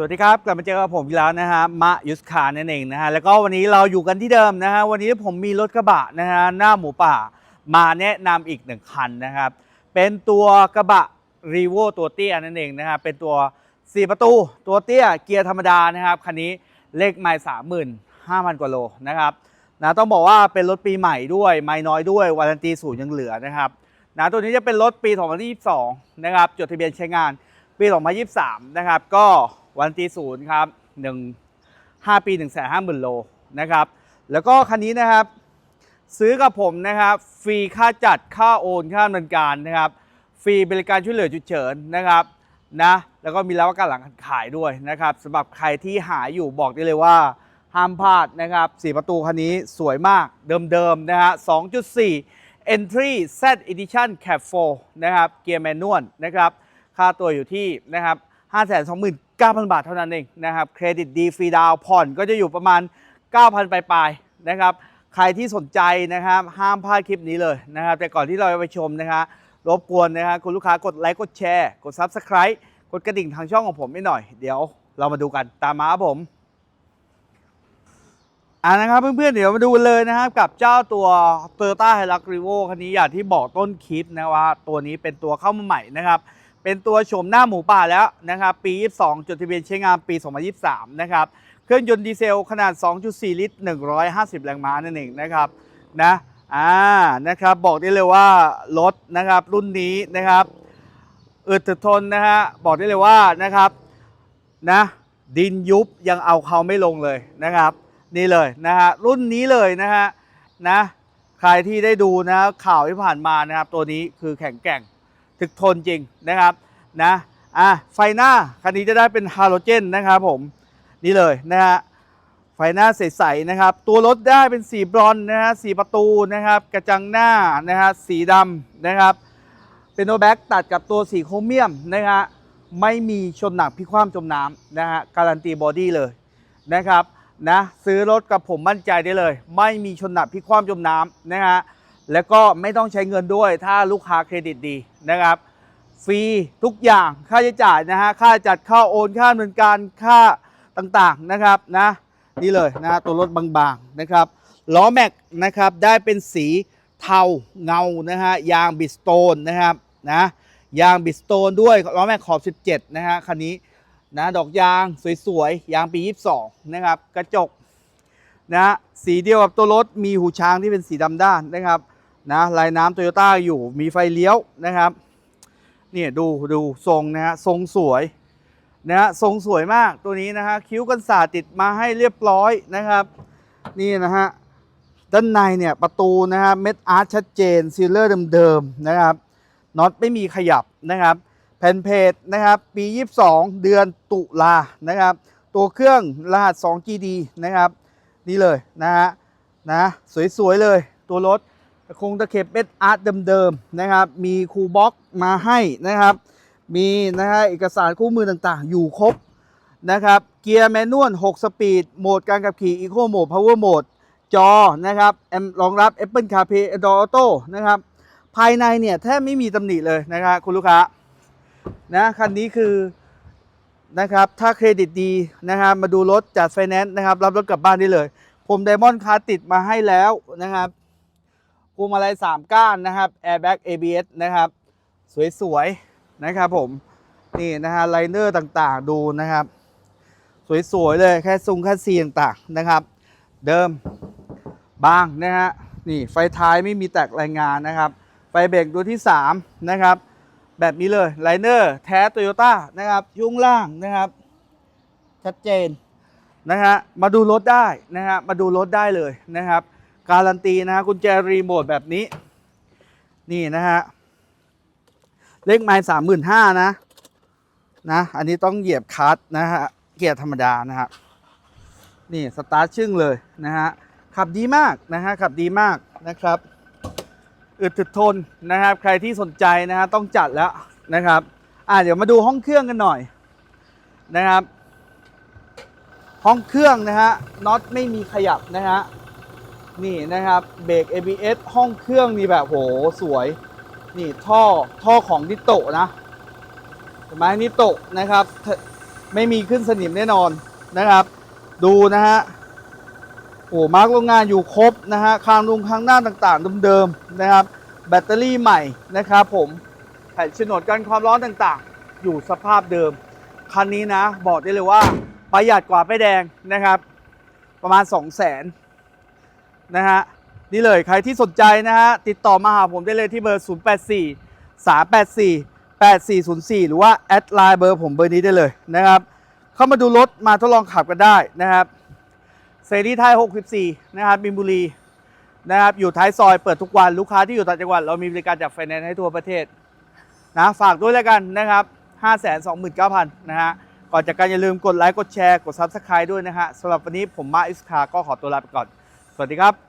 สวัสดีครับ กลับมาเจอกับผมอีกแล้วนะฮะมะยุสคานั่นเองนะฮะแล้วก็วันนี้เราอยู่กันที่เดิมนะฮะวันนี้ผมมีรถกระบะนะฮะหน้าหมูป่ามาแนะนำอีกหนึ่งคันนะครับเป็นตัวกระบะรีโวตัวเตี้ยนั่นเองนะฮะเป็นตัว 4 ประตูตัวเตี้ยเกียร์ธรรมดานะครับคันนี้เลขไม่สามหมื่นห้าพันกว่าโลนะครับนะต้องบอกว่าเป็นรถปีใหม่ด้วยไม่น้อยด้วยวารันตีศูนย์ยังเหลือนะครับนะตัวนี้จะเป็นรถปี 2022 นะครับจดทะเบียนใช้งานปี 2023 นะครับก็ วันตีศูนย์ครับ1 5ปี1 5 0 0 0 0โลนะครับ แล้วก็คันนี้นะครับ ซื้อกับผมนะครับ ฟรีค่าจัดค่าโอนค่าดำเนินการนะครับ ฟรีบริการช่วยเหลือฉุกเฉินนะครับนะแล้วก็มีรับประกันหลังขายด้วยนะครับสำหรับใครที่หาอยู่บอกได้เลยว่าห้ามพลาดนะครับสีประตูคันนี้สวยมากเดิมๆนะฮะ2.4 Entry Z Edition Cab 4นะครับเกียร์แมนนวลนะครับค่าตัวอยู่ที่นะครับ 9,000 บาทเท่านั้นเองนะครับเครดิตดีฟรีดาวน์ผ่อนก็จะอยู่ประมาณ 9,000 ปลายๆนะครับใครที่สนใจนะครับห้ามพลาดคลิปนี้เลยนะครับแต่ก่อนที่เราจะไปชมนะครับรบกวนนะครับคุณลูกค้ากดไลค์กดแชร์กด Subscribe กดกระดิ่งทางช่องของผมไม่หน่อย เดี๋ยวเรามาดูกันตามมาครับผมอ่านะครับเพื่อนๆเดี๋ยวมาดูเลยนะครับกับเจ้าตัว Toyota Hilux Revo คันนี้อย่างที่บอกต้นคลิปนะว่าตัวนี้เป็นตัวเข้ามาใหม่นะครับ เป็นตัวโฉมหน้าหมูป่าแล้วนะครับ ปี 22 จดทะเบียนใช้งานปี 2023 นะครับ เครื่องยนต์ดีเซลขนาด 2.4 ลิตร 150 แรงม้านั่นเองนะครับนะอ่านะครับบอกได้เลยว่ารถนะครับรุ่นนี้นะครับอึดถึกทนนะฮะบอกได้เลยว่านะครับนะดินยุบยังเอาเขาไม่ลงเลยนะครับ นี่เลยนะฮะรุ่นนี้เลยนะฮะนะใครที่ได้ดูนะข่าวที่ผ่านมานะครับ ตัวนี้คือแข็งแกร่ง ถึกทนจริงนะครับนะอะไฟหน้าคันนี้จะได้เป็นฮาโลเจนนะครับผมนี่เลยนะฮะไฟหน้าใสๆนะครับ ตัวรถได้เป็นสีบรอนนะฮะสีประตูนะครับ กระจังหน้านะฮะสีดำนะครับ เป็นโนแบ็กตัดกับตัวสีโครเมียมนะฮะไม่มีชนหนักพิความจมน้ำนะฮะการันตีบอดี้เลยนะครับนะซื้อรถกับผมมั่นใจได้เลย ไม่มีชนหนักพิความจมน้ำนะฮะ แล้วก็ไม่ต้องใช้เงินด้วยถ้าลูกค้าเครดิตดีนะครับ ฟรีทุกอย่างค่าใช้จ่ายนะฮะค่าจัดค่าโอนค่าดำเนินการค่าต่างๆนะครับนะนี่เลยนะตัวรถบางๆนะครับล้อแม็กนะครับได้เป็นสีเทาเงานะฮะยางบิสโตนนะครับนะยางบิสโตนด้วยล้อแม็กขอบ 17 นะฮะคันนี้นะดอกยางสวยๆ ยางปี 22 นะครับ กระจกนะสีเดียวกับตัวรถมีหูช้างที่เป็นสีดำด้านนะครับ นะลายน้ำโตโยต้าอยู่มีไฟเลี้ยวนะครับเนี่ยดูดูทรงนะฮะทรงสวยนะฮะทรงสวยมากตัวนี้นะฮะคิ้วกันศาติดมาให้เรียบร้อยนะครับ นี่นะฮะด้านในเนี่ยประตูนะฮะเม็ดอาร์ตชัดเจนซีลเลอร์เดิมๆนะครับน็อตไม่มีขยับนะครับ แผ่นเพจนะครับปี 22 เดือนตุลานะครับ ตัวเครื่องรหัส 2GD นะครับ นี่เลยนะฮะนะสวยๆเลยตัวรถ ตะคงตะเข็บเป็นอาร์ตเดิมๆนะครับ มีคูบ็อกมาให้นะครับ มีนะฮะเอกสารคู่มือต่างๆ อยู่ครบนะครับ เกียร์แมนนวล 6 สปีด โหมดการขับขี่ Eco Mode Power Mode จอนะครับแอมรองรับ Apple CarPlay Android Auto นะครับ ภายในเนี่ยแทบไม่มีตำหนิเลยนะครับคุณลูกค้านะคันนี้คือนะครับถ้าเครดิตดีนะครับมาดูรถจัดไฟแนนซ์นะครับ รับรถกลับบ้านได้เลย ผมไดมอนด์คาร์ติดมาให้แล้วนะครับ พวงมาลัย3ก้านนะครับ Airbag ABS นะครับ สวยๆนะครับผมนี่นะฮะไลเนอร์ต่างๆดูนะครับ สวยๆเลยแค่ซุงแค่ซีต่างๆนะครับ เดิมบางนะฮะนี่ไฟท้ายไม่มีแตกรายงานนะครับ ไฟเบรกตัวที่ 3 นะครับ แบบนี้เลยไลเนอร์แท้โตโยต้านะครับช่งล่างนะครับชัดเจนนะฮะมาดูรถได้นะฮะมาดูรถได้เลยนะครับ การันตีนะฮะกุญแจรีโมทแบบนี้ นี่นะฮะ เลขไม้สามหมื่นห้านะ นะ อันนี้ต้องเหยียบคลัตช์นะฮะ เกียร์ธรรมดานะฮะ นี่สตาร์ทชึ่งเลยนะฮะ ขับดีมากนะฮะ ขับดีมากนะครับอึดถึกทนนะครับ ใครที่สนใจนะฮะต้องจัดแล้วนะครับอ่าเดี๋ยวมาดูห้องเครื่องกันหน่อยนะครับ ห้องเครื่องนะฮะน็อตไม่มีขยับนะฮะ นี่นะครับเบรก ABS ห้องเครื่องนี่แบบโหสวย นี่ท่อท่อของนิโตะนะเห็นไหมนิโตะนะครับ ไม่มีขึ้นสนิมแน่นอนนะครับ ดูนะฮะโอ้มาร์กโรงงานอยู่ครบนะฮะคางลุงคางหน้าต่างๆเดิมๆนะครับ แบตเตอรี่ใหม่นะครับผมแผ่นฉนดกันความร้อนต่างๆ อยู่สภาพเดิม คันนี้นะ บอกได้เลยว่าประหยัดกว่าไปแดงนะครับ ประมาณ 2 0 0 0 0 นะฮะนี่เลยใครที่สนใจนะฮะติดต่อมาหาผมได้เลยที่เบอร์ 084 384 8404 หรือว่าแอดไลน์เบอร์ผมเบอร์นี้ได้เลยนะครับเข้ามาดูรถมาทดลองขับกันได้นะครับเสรีไทย 64 นะครับบินบุรีนะครับอยู่ท้ายซอยเปิดทุกวันลูกค้าที่อยู่ต่างจังหวัด เรามีบริการจัดไฟแนนซ์ให้ทั่วประเทศนะฝากด้วยแล้วกันนะครับ 529,000 นะฮะก่อนจากการอย่าลืมกดไลค์กดแชร์กด Subscribe ด้วยนะฮะสำหรับวันนี้ผมมาอิสคาก็ขอตัวลาไปก่อน สวัสดีครับ